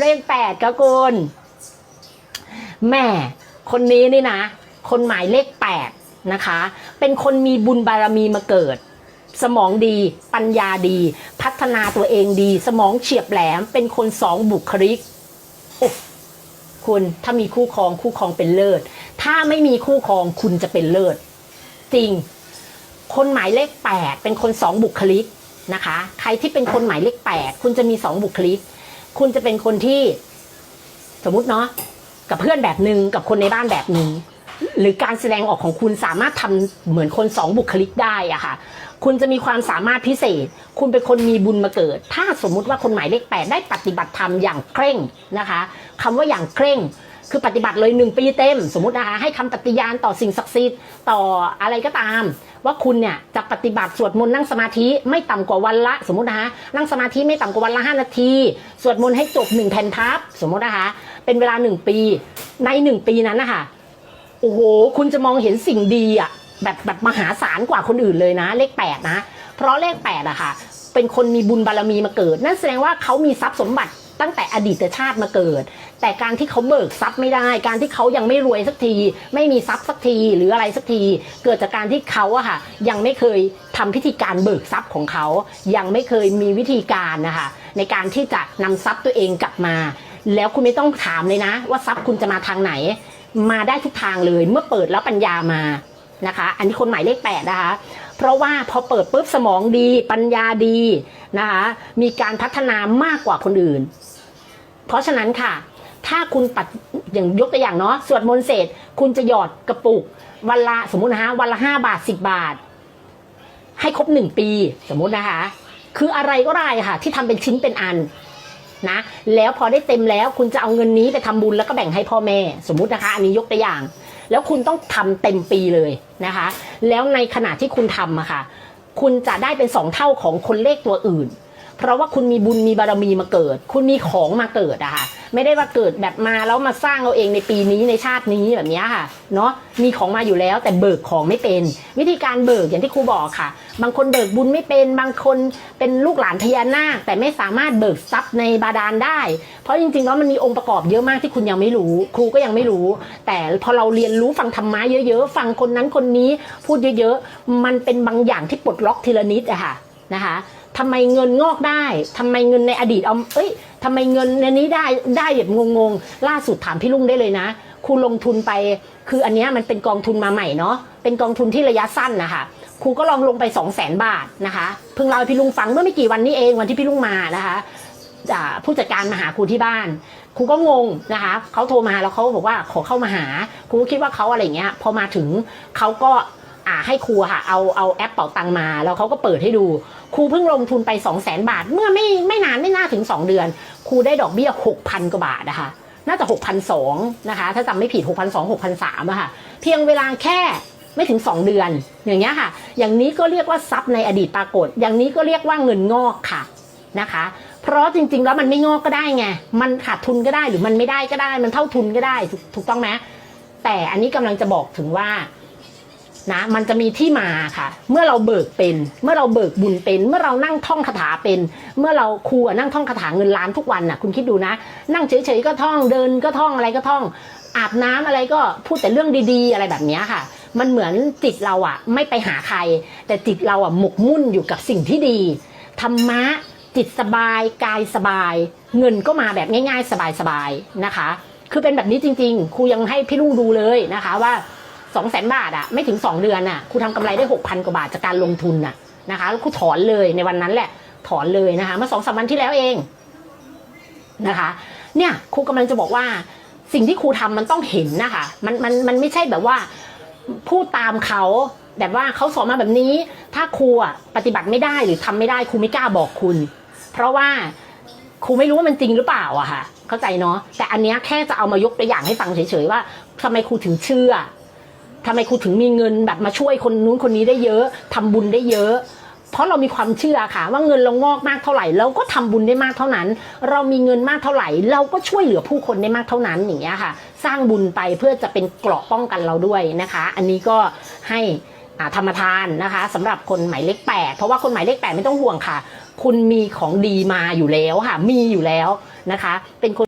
เลขแปดก็คุณแม่คนนี้นี่นะ คนหมายเลขแปดนะคะ เป็นคนมีบุญบารมีมาเกิด สมองดี ปัญญาดี พัฒนาตัวเองดี สมองเฉียบแหลม เป็นคนสองบุคลิกโอ้คุณถ้ามีคู่ครองคู่ครองเป็นเลิศ ถ้าไม่มีคู่ครองคุณจะเป็นเลิศ จริง คนหมายเลขแปดเป็นคนสองบุคลิกนะคะ ใครที่เป็นคนหมายเลขแปดคุณจะมีสองบุคลิก คุณจะเป็นคนที่ สมมติเนาะกับเพื่อนแบบหนึ่งกับคนในบ้านแบบหนึ่งหรือการแสดงออกของคุณสามารถทำเหมือนคนสองบุคลิกได้อะค่ะ คุณจะมีความสามารถพิเศษ คุณเป็นคนมีบุญมาเกิด ถ้าสมมุติว่าคนหมายเลขแปดได้ปฏิบัติธรรมอย่างเคร่งนะคะคำว่าอย่างเคร่ง คือปฏิบัติเลยหนึ่งปีเต็ม สมมตินะคะให้คำปฏิญาณต่อสิ่งศักดิ์สิทธิ์ต่ออะไรก็ตาม ว่าคุณเนี่ยจะปฏิบัติสวดมนต์นั่งสมาธิไม่ต่ำกว่าวันละ สมมตินะคะนั่งสมาธิไม่ต่ำกว่าวันละ5นาที สวดมนต์ให้จบหนึ่งแผ่นพับสมมตินะคะเป็นเวลาหนึ่งปีในหนึ่งปีนั้นนะคะโอ้โหคุณจะมองเห็นสิ่งดีอะแบบแบบมหาศาลกว่าคนอื่นเลยนะ เลขแปดนะ เพราะเลขแปดอะค่ะเป็นคนมีบุญบารมีมาเกิด นั่นแสดงว่าเขามีทรัพย์สมบัติ ตั้งแต่อดีตชาติมาเกิด แต่การที่เขาเบิกทรัพย์ไม่ได้ การที่เขายังไม่รวยสักที ไม่มีทรัพย์สักทีหรืออะไรสักที เกิดจากการที่เขาอะค่ะยังไม่เคยทำพิธีการเบิกทรัพย์ของเขา ยังไม่เคยมีวิธีการนะคะในการที่จะนำทรัพย์ตัวเองกลับมา แล้วคุณไม่ต้องถามเลยนะ ว่าทรัพย์คุณจะมาทางไหน มาได้ทุกทางเลยเมื่อเปิดแล้วปัญญามานะคะ อันนี้คนหมายเลขแปดนะคะ เพราะว่าพอเปิดปุ๊บสมองดีปัญญาดีนะคะมีการพัฒนามากกว่าคนอื่น เพราะฉะนั้นค่ะ ถ้าคุณปัดอย่างยกตัวอย่างเนาะสวดมนต์เสร็จคุณจะหยอดกระปุกวันละสมมุตินะคะวันละห้าบาทสิบบาท ให้ครบหนึ่งปีสมมุตินะคะ คืออะไรก็ได้ค่ะ ที่ทำเป็นชิ้นเป็นอันนะแล้วพอได้เต็มแล้วคุณจะเอาเงินนี้ไปทำบุญแล้วก็แบ่งให้พ่อแม่ สมมุตินะคะ อันนี้ยกตัวอย่าง แล้วคุณต้องทำเต็มปีเลยนะคะ แล้วในขณะที่คุณทำอะค่ะ คุณจะได้เป็นสองเท่าของคนเลขตัวอื่น เพราะว่าคุณมีบุญมีบารมีมาเกิด คุณมีของมาเกิดอะค่ะไม่ได้ว่าเกิดแบบมาแล้วมาสร้างเอาเองในปีนี้ในชาตินี้แบบนี้ค่ะเนาะมีของมาอยู่แล้วแต่เบิกของไม่เป็น วิธีการเบิกอย่างที่ครูบอกค่ะ บางคนเบิกบุญไม่เป็นบางคนเป็นลูกหลานพญานาคแต่ไม่สามารถเบิกทรัพย์ในบาดาลได้ เพราะจริงๆแล้วมันมีองค์ประกอบเยอะมากที่คุณยังไม่รู้ ครูก็ยังไม่รู้ แต่พอเราเรียนรู้ฟังธรรมะเยอะๆฟังคนนั้นคนนี้พูดเยอะๆมันเป็นบางอย่างที่ปลดล็อกทีละนิดอะค่ะนะคะ ทำไมเงินงอกได้ทำไมเงินในอดีตเอาเอ้ยทำไมเงินในนี้ได้ได้แบบงงๆล่าสุดถามพี่ลุงได้เลยนะครูลงทุนไป คืออันนี้มันเป็นกองทุนมาใหม่เนาะเป็นกองทุนที่ระยะสั้นนะคะครูก็ลองลงไป 2 0 0แสนบาทนะคะเพิ่งเล่าให้พี่ลุงฟังเมื่อไม่กี่วันนี้เองวันที่พี่ลุงมานะคะผู้จัดการมาหาครูที่บ้านครูก็งงนะคะเขาโทรมาแล้วเขาบอกว่าขอเข้ามาหาครูก็คิดว่าเขาอะไรเงี้ยพอมาถึงเขาก็ อ่าให้ครูค่ะเอาเอาแอปเป่าตังมา แล้วเขาก็เปิดให้ดูครูเพิ่งลงทุนไป 2 0 0แสนบาท เมื่อไม่ไม่นานไม่น่าถึง 2 เดือนครูได้ดอกเบี้ย 6,000 กว่าบาทนะคะน่าจะ6,200นะคะ ถ้าจำไม่ผิด6,200 6,300อะค่ะ เพียงเวลาแค่ไม่ถึง 2 เดือน อย่างเงี้ยค่ะ อย่างนี้ก็เรียกว่าทรัพย์ในอดีตปรากฏ อย่างนี้ก็เรียกว่าเงินงอกค่ะนะคะ เพราะจริงๆ แล้วมันไม่งอกก็ได้ไง มันขาดทุนก็ได้หรือมันไม่ได้ก็ได้ มันเท่าทุนก็ได้ถูกถูกต้องไหมแต่อันนี้กำลังจะบอกถึงว่า นะมันจะมีที่มาค่ะ เมื่อเราเบิกเป็น เมื่อเราเบิกบุญเป็น เมื่อเรานั่งท่องคาถาเป็น เมื่อเราครูอนั่งท่องคาถาเงินล้านทุกวันน่ะคุณคิดดูนะ นั่งเฉยๆก็ท่องเดินก็ท่องอะไรก็ท่อง อาบน้ำอะไรก็พูดแต่เรื่องดีๆ อะไรแบบนี้ค่ะ มันเหมือนจิตเราอะไม่ไปหาใคร แต่จิตเราอะหมกมุ่นอยู่กับสิ่งที่ดีธรรมะจิตสบายกายสบาย เงินก็มาแบบง่าย ๆ สบายๆนะคะ คือเป็นแบบนี้จริง ๆครูยังให้พี่ลุงดูเลยนะคะว่า สองแสนบาทอะไม่ถึงสองเดือนอะครูทำกำไรได้หกพันกว่าบาทจากการลงทุนน่ะนะคะแล้วครูถอนเลยในวันนั้นแหละ ถอนเลยนะคะเมื่อสองสามวันที่แล้วเองนะคะ เนี่ยครูกำลังจะบอกว่าสิ่งที่ครูทำมันต้องเห็นนะคะ มันมันมันไม่ใช่แบบว่าพูดตามเขาแบบว่าเขาสอนมาแบบนี้ ถ้าครูอะปฏิบัติไม่ได้หรือทำไม่ได้ครูไม่กล้าบอกคุณ เพราะว่าครูไม่รู้ว่ามันจริงหรือเปล่าอะค่ะ เข้าใจเนาะแต่อันเนี้ยแค่จะเอามายกตัวอย่างให้ฟังเฉยๆว่าทำไมครูถึงเชื่อ ทำไมครูถึงมีเงินแบบมาช่วยคนนู้นคนนี้ได้เยอะทำบุญได้เยอะ เพราะเรามีความเชื่อค่ะ ว่าเงินเรางอกมากเท่าไหร่ เราก็ทำบุญได้มากเท่านั้น เรามีเงินมากเท่าไหร่ เราก็ช่วยเหลือผู้คนได้มากเท่านั้นอย่างเงี้ยค่ะ สร้างบุญไปเพื่อจะเป็นเกราะป้องกันเราด้วยนะคะ อันนี้ก็ให้อ่าธรรมทานนะคะสำหรับคนหมายเลขแปดเพราะว่าคนหมายเลขแปดไม่ต้องห่วงค่ะ คุณมีของดีมาอยู่แล้วค่ะ มีอยู่แล้วนะคะ เป็นคน